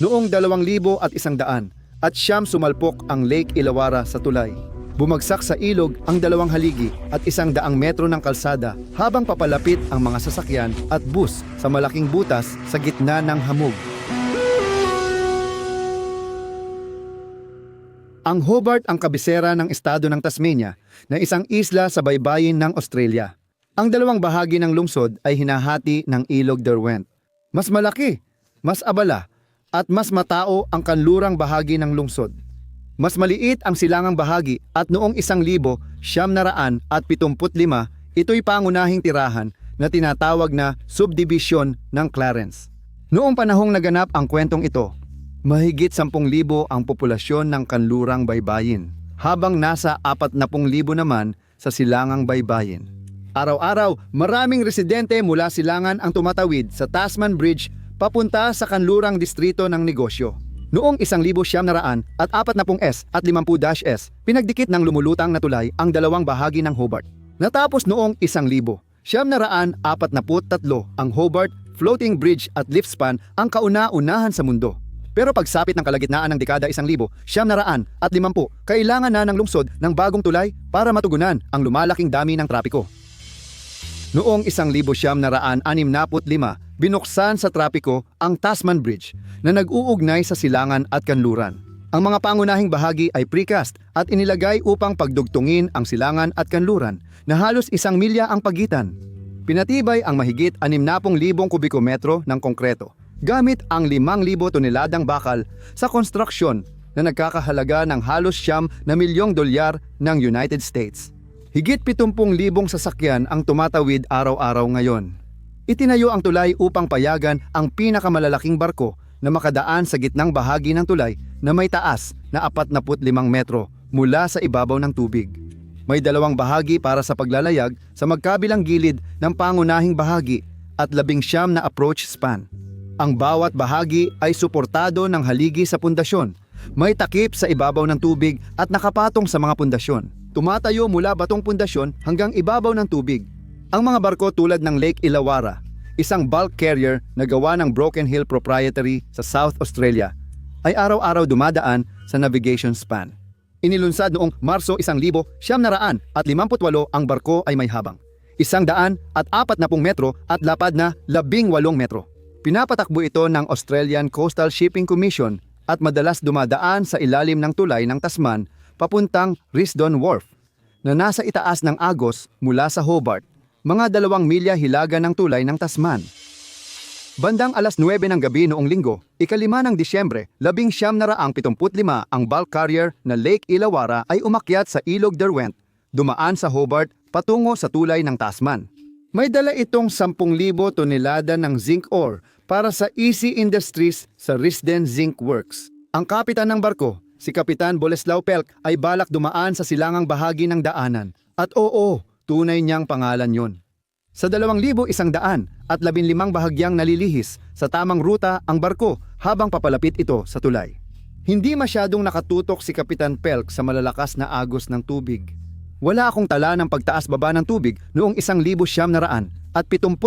Noong 2,000 at isang daan at siyam sumalpok ang Lake Ilawara sa tulay. Bumagsak sa ilog ang dalawang haligi at isang daang metro ng kalsada habang papalapit ang mga sasakyan at bus sa malaking butas sa gitna ng hamog. Ang Hobart ang kabisera ng estado ng Tasmania na isang isla sa baybayin ng Australia. Ang dalawang bahagi ng lungsod ay hinahati ng ilog Derwent. Mas malaki, mas abala, at mas matao ang kanlurang bahagi ng lungsod. Mas maliit ang silangang bahagi at noong isang libo, siyam na raan at pitumput lima, ito'y pangunahing tirahan na tinatawag na subdivision ng Clarence. Noong panahong naganap ang kwentong ito, mahigit 10,000 ang populasyon ng kanlurang baybayin, habang nasa 40,000 naman sa silangang baybayin. Araw-araw, maraming residente mula silangan ang tumatawid sa Tasman Bridge papunta sa kanlurang distrito ng negosyo. Noong 1,900 at 40 S at 50-S, pinagdikit ng lumulutang na tulay ang dalawang bahagi ng Hobart. Natapos noong 1,000, siyam na raan apat na ang Hobart, floating bridge at lift span ang kauna-unahan sa mundo. Pero pagsapit ng kalagitnaan ng dekada 1,000, siyam na raan at limampu, kailangan na ng lungsod ng bagong tulay para matugunan ang lumalaking dami ng trapiko. Noong 1965, binuksan sa trapiko ang Tasman Bridge na nag-uugnay sa silangan at kanluran. Ang mga pangunahing bahagi ay precast at inilagay upang pagdugtungin ang silangan at kanluran na halos isang milya ang pagitan. Pinatibay ang mahigit 60,000 kubikometro ng konkreto gamit ang 5,000 toneladang bakal sa konstruksyon na nagkakahalaga ng halos siyam na milyong dolyar ng United States. Higit 70,000 sasakyan ang tumatawid araw-araw ngayon. Itinayo ang tulay upang payagan ang pinakamalalaking barko na makadaan sa gitnang bahagi ng tulay na may taas na 45 metro mula sa ibabaw ng tubig. May dalawang bahagi para sa paglalayag sa magkabilang gilid ng pangunahing bahagi at labing siyam na approach span. Ang bawat bahagi ay suportado ng haligi sa pundasyon. May takip sa ibabaw ng tubig at nakapatong sa mga pundasyon. Tumatayo mula batong pundasyon hanggang ibabaw ng tubig. Ang mga barko tulad ng Lake Ilawara, isang bulk carrier na gawa ng Broken Hill Proprietary sa South Australia, ay araw-araw dumadaan sa navigation span. Inilunsad noong Marso 1,000, siyam na raan at 58 ang barko ay may habang. Isang daan at apat na pung metro at lapad na labing walong metro. Pinapatakbo ito ng Australian Coastal Shipping Commission at madalas dumadaan sa ilalim ng tulay ng Tasman papuntang Risdon Wharf na nasa itaas ng Agos mula sa Hobart, mga dalawang milya hilaga ng tulay ng Tasman. Bandang alas 9 ng gabi noong linggo, ikalima ng Disyembre, labing siyam na raang 75 ang bulk carrier na Lake Ilawara ay umakyat sa Ilog Derwent, dumaan sa Hobart patungo sa tulay ng Tasman. May dala itong 10,000 tonelada ng zinc ore para sa Easy Industries sa Risden Zinc Works. Ang kapitan ng barko, si Kapitan Boleslao Pelk ay balak dumaan sa silangang bahagi ng daanan. At oo, tunay niyang pangalan yon. Sa 2,100 at 15 bahagyang nalilihis sa tamang ruta ang barko habang papalapit ito sa tulay. Hindi masyadong nakatutok si Kapitan Pelk sa malalakas na agos ng tubig. Wala akong tala ng pagtaas baba ng tubig noong 1,000 at 75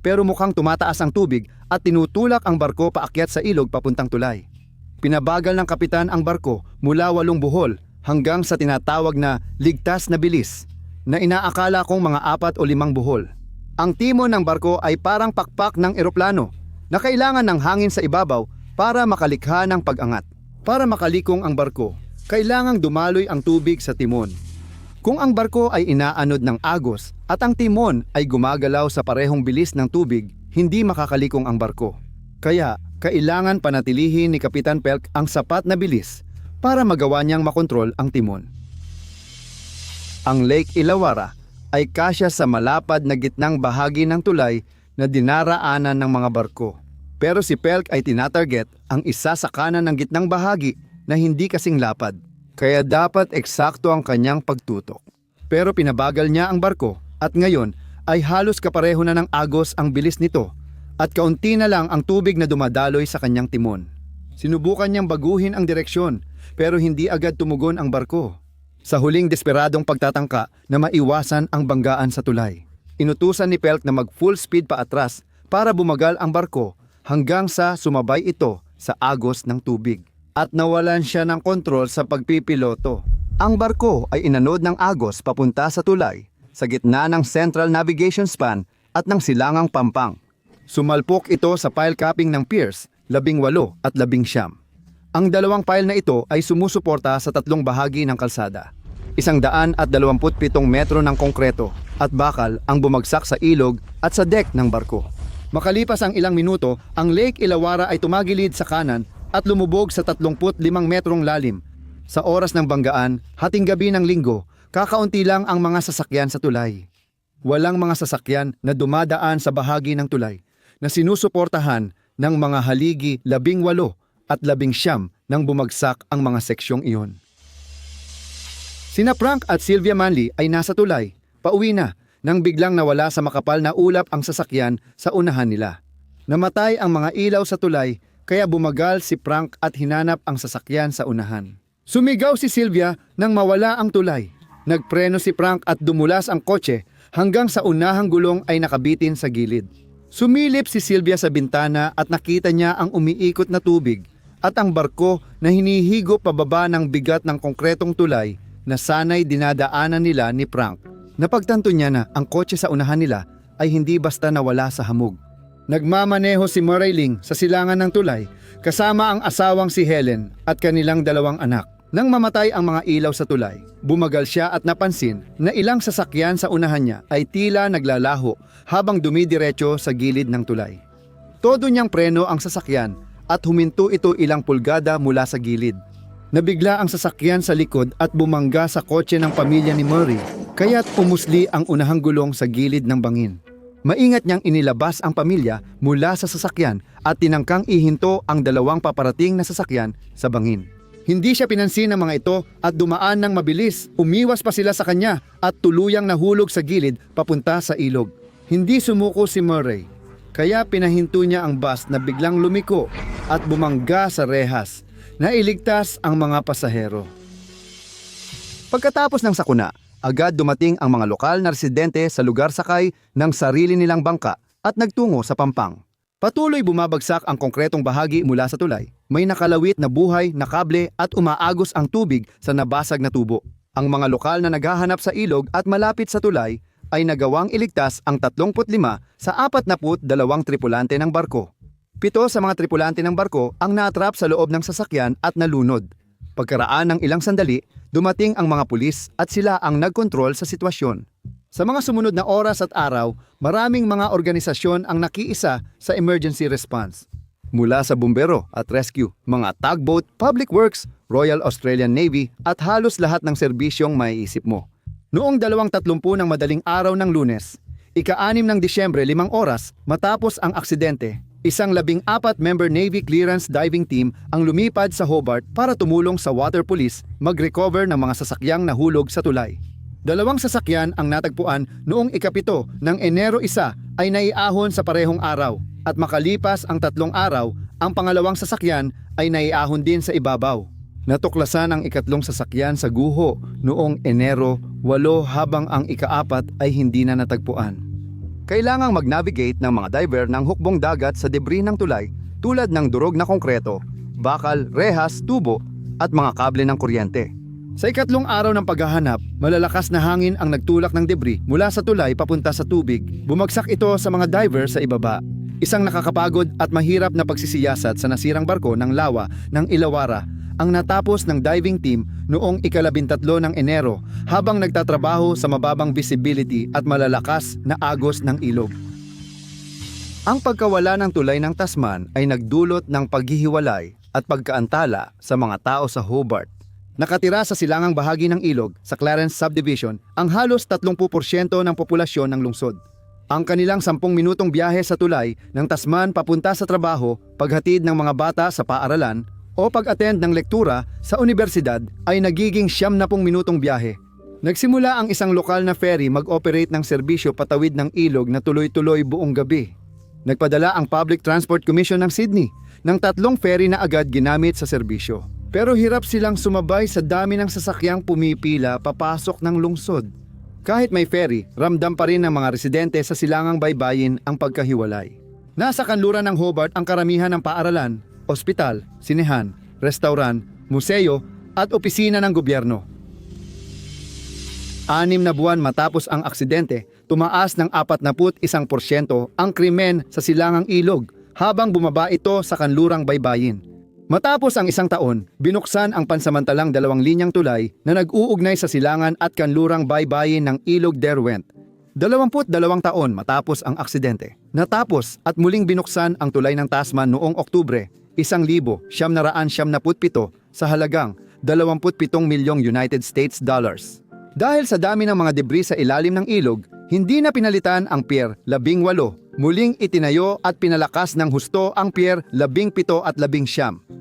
pero mukhang tumataas ang tubig at tinutulak ang barko paakyat sa ilog papuntang tulay. Pinabagal ng kapitan ang barko mula walong buhol hanggang sa tinatawag na ligtas na bilis na inaakala kong mga apat o limang buhol. Ang timon ng barko ay parang pakpak ng eroplano na kailangan ng hangin sa ibabaw para makalikha ng pag-angat. Para makalikong ang barko, kailangang dumaloy ang tubig sa timon. Kung ang barko ay inaanod ng agos at ang timon ay gumagalaw sa parehong bilis ng tubig, hindi makakalikong ang barko. Kaya, kailangan panatilihin ni Kapitan Pelk ang sapat na bilis para magawa niyang makontrol ang timon. Ang Lake Ilawara ay kasya sa malapad na gitnang bahagi ng tulay na dinaraanan ng mga barko. Pero si Pelk ay tinatarget ang isa sa kanan ng gitnang bahagi na hindi kasing lapad. Kaya dapat eksakto ang kanyang pagtutok. Pero pinabagal niya ang barko at ngayon ay halos kapareho na ng agos ang bilis nito at kaunti na lang ang tubig na dumadaloy sa kanyang timon. Sinubukan niyang baguhin ang direksyon pero hindi agad tumugon ang barko. Sa huling desperadong pagtatangka na maiwasan ang banggaan sa tulay, inutusan ni Pelk na mag full speed pa atras para bumagal ang barko hanggang sa sumabay ito sa agos ng tubig at nawalan siya ng kontrol sa pagpipiloto. Ang barko ay inanod ng agos papunta sa tulay sa gitna ng Central Navigation Span at ng Silangang Pampang. Sumalpok ito sa pile capping ng piers, labing walo at labing siyam. Ang dalawang pile na ito ay sumusuporta sa tatlong bahagi ng kalsada. Isang daan at dalawamput pitong metro ng konkreto at bakal ang bumagsak sa ilog at sa deck ng barko. Makalipas ang ilang minuto, ang Lake Ilawara ay tumagilid sa kanan at lumubog sa 35 metrong lalim. Sa oras ng banggaan, hating gabi ng linggo, kakaunti lang ang mga sasakyan sa tulay. Walang mga sasakyan na dumadaan sa bahagi ng tulay na sinusuportahan ng mga haligi labing walo at labing siyam nang bumagsak ang mga seksyong iyon. Sina Frank at Sylvia Manley ay nasa tulay, pauwi na, nang biglang nawala sa makapal na ulap ang sasakyan sa unahan nila. Namatay ang mga ilaw sa tulay kaya bumagal si Frank at hinanap ang sasakyan sa unahan. Sumigaw si Sylvia nang mawala ang tulay. Nagpreno si Frank at dumulas ang kotse hanggang sa unahang gulong ay nakabitin sa gilid. Sumilip si Sylvia sa bintana at nakita niya ang umiikot na tubig at ang barko na hinihigo pababa ng bigat ng konkretong tulay na sanay dinadaanan nila ni Frank. Napagtanto niya na ang kotse sa unahan nila ay hindi basta nawala sa hamog. Nagmamaneho si Murray Ling sa silangan ng tulay kasama ang asawang si Helen at kanilang dalawang anak. Nang mamatay ang mga ilaw sa tulay, bumagal siya at napansin na ilang sasakyan sa unahan niya ay tila naglalaho habang dumidiretso sa gilid ng tulay. Todo niyang preno ang sasakyan at huminto ito ilang pulgada mula sa gilid. Nabigla ang sasakyan sa likod at bumangga sa kotse ng pamilya ni Murray, kaya't umusli ang unahang gulong sa gilid ng bangin. Maingat niyang inilabas ang pamilya mula sa sasakyan at tinangkang ihinto ang dalawang paparating na sasakyan sa bangin. Hindi siya pinansin ng mga ito at dumaan ng mabilis. Umiwas pa sila sa kanya at tuluyang nahulog sa gilid papunta sa ilog. Hindi sumuko si Murray, kaya pinahinto niya ang bus na biglang lumiko at bumangga sa rehas na iligtas ang mga pasahero. Pagkatapos ng sakuna, agad dumating ang mga lokal na residente sa lugar sakay ng sarili nilang bangka at nagtungo sa Pampang. Patuloy bumabagsak ang konkretong bahagi mula sa tulay. May nakalawit na buhay na kable at umaagos ang tubig sa nabasag na tubo. Ang mga lokal na naghahanap sa ilog at malapit sa tulay ay nagawang iligtas ang 35 sa 42 tripulante ng barko. Pito sa mga tripulante ng barko ang natrap sa loob ng sasakyan at nalunod. Pagkaraan ng ilang sandali, dumating ang mga pulis at sila ang nagkontrol sa sitwasyon. Sa mga sumunod na oras at araw, maraming mga organisasyon ang nakiisa sa emergency response. Mula sa bumbero at rescue, mga tugboat, public works, Royal Australian Navy at halos lahat ng serbisyong maiisip mo. Noong 2.30 ng madaling araw ng lunes, ika-6 ng Disyembre 5 oras matapos ang aksidente, isang labing apat member Navy clearance diving team ang lumipad sa Hobart para tumulong sa water police mag-recover ng mga sasakyang nahulog sa tulay. Dalawang sasakyan ang natagpuan noong ikapito ng Enero 1 ay naiahon sa parehong araw at makalipas ang tatlong araw, ang pangalawang sasakyan ay naiahon din sa ibabaw. Natuklasan ang ikatlong sasakyan sa guho noong Enero 8 habang ang ikaapat ay hindi na natagpuan. Kailangang mag-navigate ng mga diver ng hukbong dagat sa debris ng tulay tulad ng durog na konkreto, bakal, rehas, tubo at mga kable ng kuryente. Sa ikatlong araw ng paghahanap, malalakas na hangin ang nagtulak ng debris mula sa tulay papunta sa tubig. Bumagsak ito sa mga diver sa ibaba. Isang nakakapagod at mahirap na pagsisiyasat sa nasirang barko ng lawa ng Ilawara ang natapos ng diving team noong ikalabintatlo ng Enero habang nagtatrabaho sa mababang visibility at malalakas na agos ng ilog. Ang pagkawala ng tulay ng Tasman ay nagdulot ng paghihiwalay at pagkaantala sa mga tao sa Hobart. Nakatira sa silangang bahagi ng ilog sa Clarence Subdivision ang halos 30% ng populasyon ng lungsod. Ang kanilang 10 minutong biyahe sa tulay ng Tasman papunta sa trabaho, paghatid ng mga bata sa paaralan o pag-attend ng lektura sa universidad ay nagiging 70 minutong biyahe. Nagsimula ang isang lokal na ferry mag-operate ng serbisyo patawid ng ilog na tuloy-tuloy buong gabi. Nagpadala ang Public Transport Commission ng Sydney ng tatlong ferry na agad ginamit sa serbisyo. Pero hirap silang sumabay sa dami ng sasakyang pumipila papasok ng lungsod. Kahit may ferry, ramdam pa rin ng mga residente sa silangang baybayin ang pagkahiwalay. Nasa kanluran ng Hobart ang karamihan ng paaralan ospital, sinehan, restauran, museo at opisina ng gobyerno. Anim na buwan matapos ang aksidente, tumaas ng 41% ang krimen sa silangang ilog habang bumaba ito sa kanlurang baybayin. Matapos ang isang taon, binuksan ang pansamantalang dalawang linyang tulay na nag-uugnay sa silangan at kanlurang baybayin ng Ilog Derwent. 22 taon matapos ang aksidente. Natapos at muling binuksan ang tulay ng Tasman noong Oktubre, 1,777 sa halagang 27 milyong United States dollars. Dahil sa dami ng mga debris sa ilalim ng ilog, hindi na pinalitan ang Pier 18. Muling itinayo at pinalakas ng husto ang Pier 17 at 19.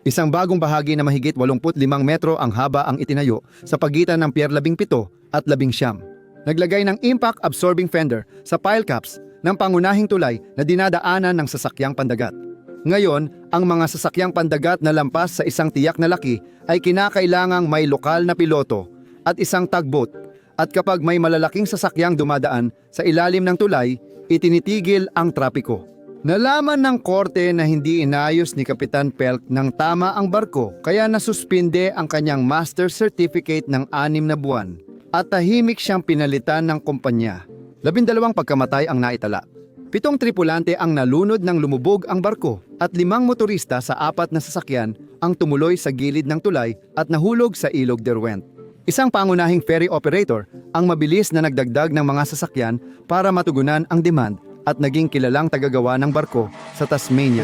Isang bagong bahagi na mahigit 85 metro ang haba ang itinayo sa pagitan ng Pier 17 at 19. Naglagay ng impact absorbing fender sa pile caps ng pangunahing tulay na dinadaanan ng sasakyang pandagat. Ngayon, ang mga sasakyang pandagat na lampas sa isang tiyak na laki ay kinakailangang may lokal na piloto at isang tugboat at kapag may malalaking sasakyang dumadaan sa ilalim ng tulay, itinitigil ang trapiko. Nalaman ng korte na hindi inayos ni Kapitan Pelk ng tama ang barko kaya nasuspinde ang kanyang master certificate ng anim na buwan at tahimik siyang pinalitan ng kumpanya. Labindalawang pagkamatay ang naitala. Pitong tripulante ang nalunod ng lumubog ang barko at limang motorista sa apat na sasakyan ang tumuloy sa gilid ng tulay at nahulog sa ilog Derwent. Isang pangunahing ferry operator ang mabilis na nagdagdag ng mga sasakyan para matugunan ang demand at naging kilalang tagagawa ng barko sa Tasmania.